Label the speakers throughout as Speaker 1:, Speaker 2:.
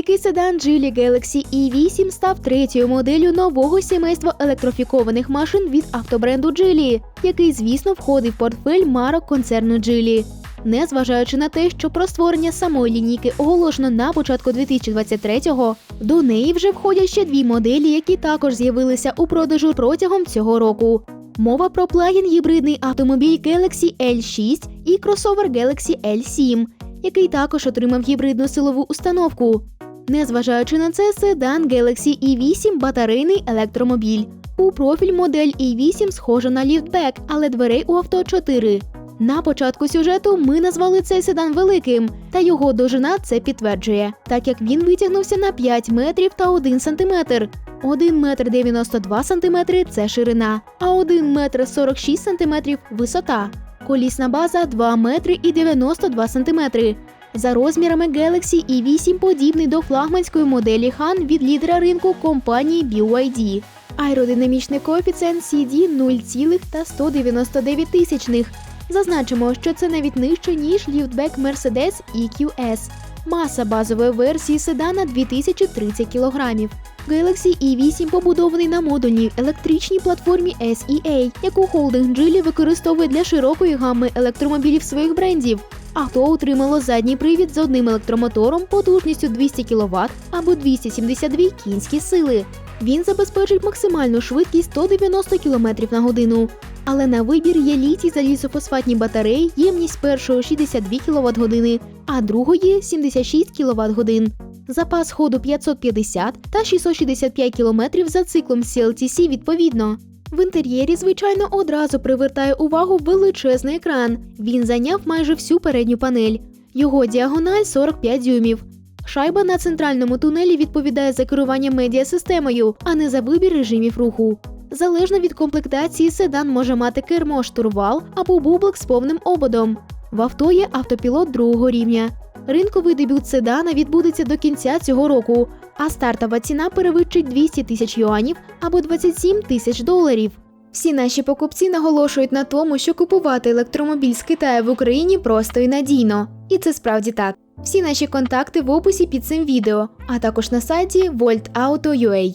Speaker 1: Великий седан Geely Galaxy E8 став третьою моделлю нового сімейства електрофікованих машин від автобренду Geely, який, звісно, входить в портфель марок концерну Geely. Незважаючи на те, що про створення самої лінійки оголошено на початку 2023-го, до неї вже входять ще дві моделі, які також з'явилися у продажу протягом цього року. Мова про плагін гібридний автомобіль Galaxy L6 і кросовер Galaxy L7, який також отримав гібридну силову установку. Незважаючи на це, седан Galaxy E8 батарейний електромобіль. У профіль модель E8 схожа на ліфтбек, але дверей у авто 4. На початку сюжету ми назвали цей седан великим, та його довжина це підтверджує, так як він витягнувся на 5 метрів та 1 сантиметр. 1 метр 92 сантиметри – це ширина, а 1 метр 46 сантиметрів – висота. Колісна база 2 метри і 92 сантиметри. За розмірами Galaxy E8 подібний до флагманської моделі Han від лідера ринку компанії BYD. Аеродинамічний коефіцієнт CD 0,199 тисячних. Зазначимо, що це навіть нижче, ніж ліфтбек Mercedes EQS. Маса базової версії седана 2030 кг. Galaxy E8 побудований на модульній електричній платформі SEA, яку холдинг Geely використовує для широкої гами електромобілів своїх брендів. Авто отримало задній привід з одним електромотором потужністю 200 кВт або 272 кінські сили. Він забезпечить максимальну швидкість 190 км на годину. Але на вибір є літій залізофосфатні батареї, ємність першої 62 кВт години, а другої 76 кВт годин. Запас ходу 550 та 665 км за циклом CLTC відповідно. В інтер'єрі, звичайно, одразу привертає увагу величезний екран. Він зайняв майже всю передню панель. Його діагональ 45 дюймів. Шайба на центральному тунелі відповідає за керування медіасистемою, а не за вибір режимів руху. Залежно від комплектації, седан може мати кермо штурвал або бублик з повним ободом. В авто є автопілот другого рівня. Ринковий дебют седана відбудеться до кінця цього року, а стартова ціна перевищить 200 тисяч юанів або 27 тисяч доларів. Всі наші покупці наголошують на тому, що купувати електромобіль з Китаю в Україні просто і надійно. І це справді так. Всі наші контакти в описі під цим відео, а також на сайті voltauto.ua.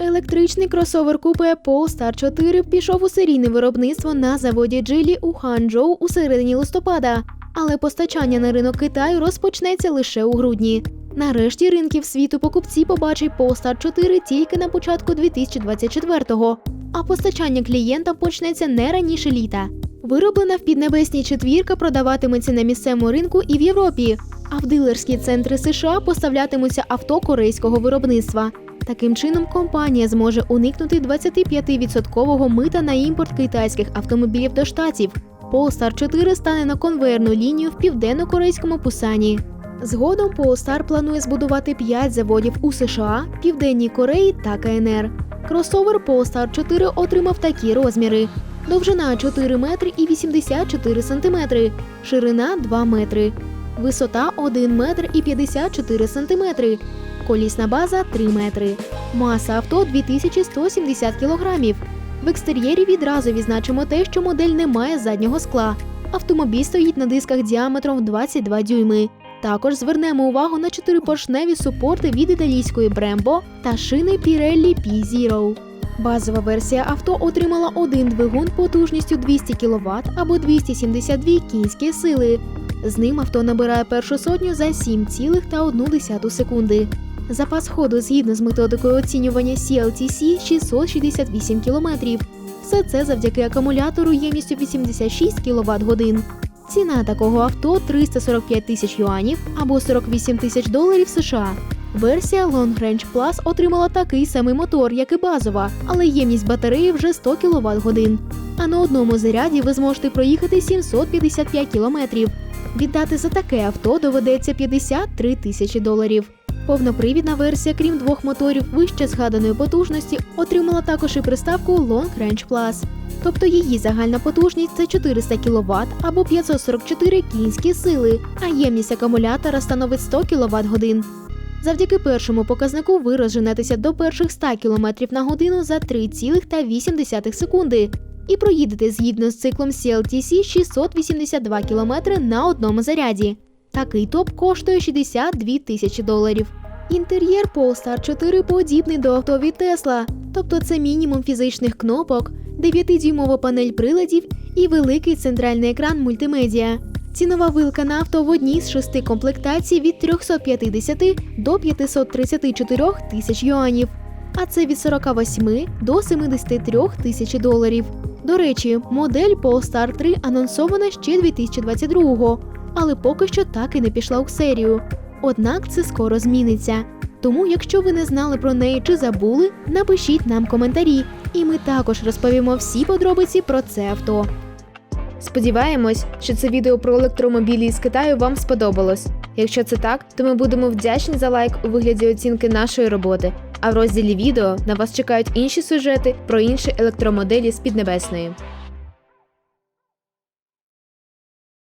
Speaker 1: Електричний кросовер купе Polestar 4 пішов у серійне виробництво на заводі Geely у Ханчжоу у середині листопада, але постачання на ринок Китаю розпочнеться лише у грудні. Нарешті ринків світу покупці побачать Polestar 4 тільки на початку 2024-го, а постачання клієнтам почнеться не раніше літа. Вироблена в піднебесній четвірка продаватиметься на місцевому ринку і в Європі, а в дилерські центри США поставлятимуться авто корейського виробництва. Таким чином, компанія зможе уникнути 25% мита на імпорт китайських автомобілів до штатів. Polestar 4 стане на конвейерну лінію в південно-корейському Пусані. Згодом Polestar планує збудувати 5 заводів у США, Південній Кореї та КНР. Кросовер Polestar 4 отримав такі розміри: довжина 4 метри і 84 сантиметри, ширина 2 метри, висота 1 метр і 54 сантиметри, колісна база 3 метри, маса авто 2170 кілограмів. В екстер'єрі відразу відзначимо те, що модель не має заднього скла. Автомобіль стоїть на дисках діаметром 22 дюйми. Також звернемо увагу на чотирипоршневі супорти від італійської Brembo та шини Pirelli P0. Базова версія авто отримала один двигун потужністю 200 кВт або 272 кінські сили. З ним авто набирає першу сотню за 7,1 секунди. Запас ходу згідно з методикою оцінювання CLTC 668 км. Все це завдяки акумулятору ємністю 86 кВт годин. Ціна такого авто 345 тисяч юанів або 48 тисяч доларів США. Версія Long Range Plus отримала такий самий мотор, як і базова, але ємність батареї вже 100 кВт годин. А на одному заряді ви зможете проїхати 755 кілометрів. Віддати за таке авто доведеться 53 тисячі доларів. Повнопривідна версія, крім двох моторів вище згаданої потужності, отримала також і приставку Long Range Plus. Тобто її загальна потужність це 400 кВт або 544 кінські сили, а ємність акумулятора становить 100 кВт годин. Завдяки першому показнику ви розженетеся до перших 100 км на годину за 3,8 секунди і проїдете згідно з циклом CLTC 682 км на одному заряді. Такий топ коштує 62 тисячі доларів. Інтер'єр Polestar 4 подібний до авто від Tesla, тобто це мінімум фізичних кнопок, 9-дюймова панель приладів і великий центральний екран мультимедіа. Цінова вилка на авто в одній з шести комплектацій від 350 до 534 тисяч юанів, а це від 48 до 73 тисяч доларів. До речі, модель Polestar 3 анонсована ще 2022-го, але поки що так і не пішла у серію. Однак це скоро зміниться. Тому, якщо ви не знали про неї чи забули, напишіть нам коментарі, і ми також розповімо всі подробиці про це авто.
Speaker 2: Сподіваємось, що це відео про електромобілі із Китаю вам сподобалось. Якщо це так, то ми будемо вдячні за лайк у вигляді оцінки нашої роботи. А в розділі відео на вас чекають інші сюжети про інші електромоделі з Піднебесної.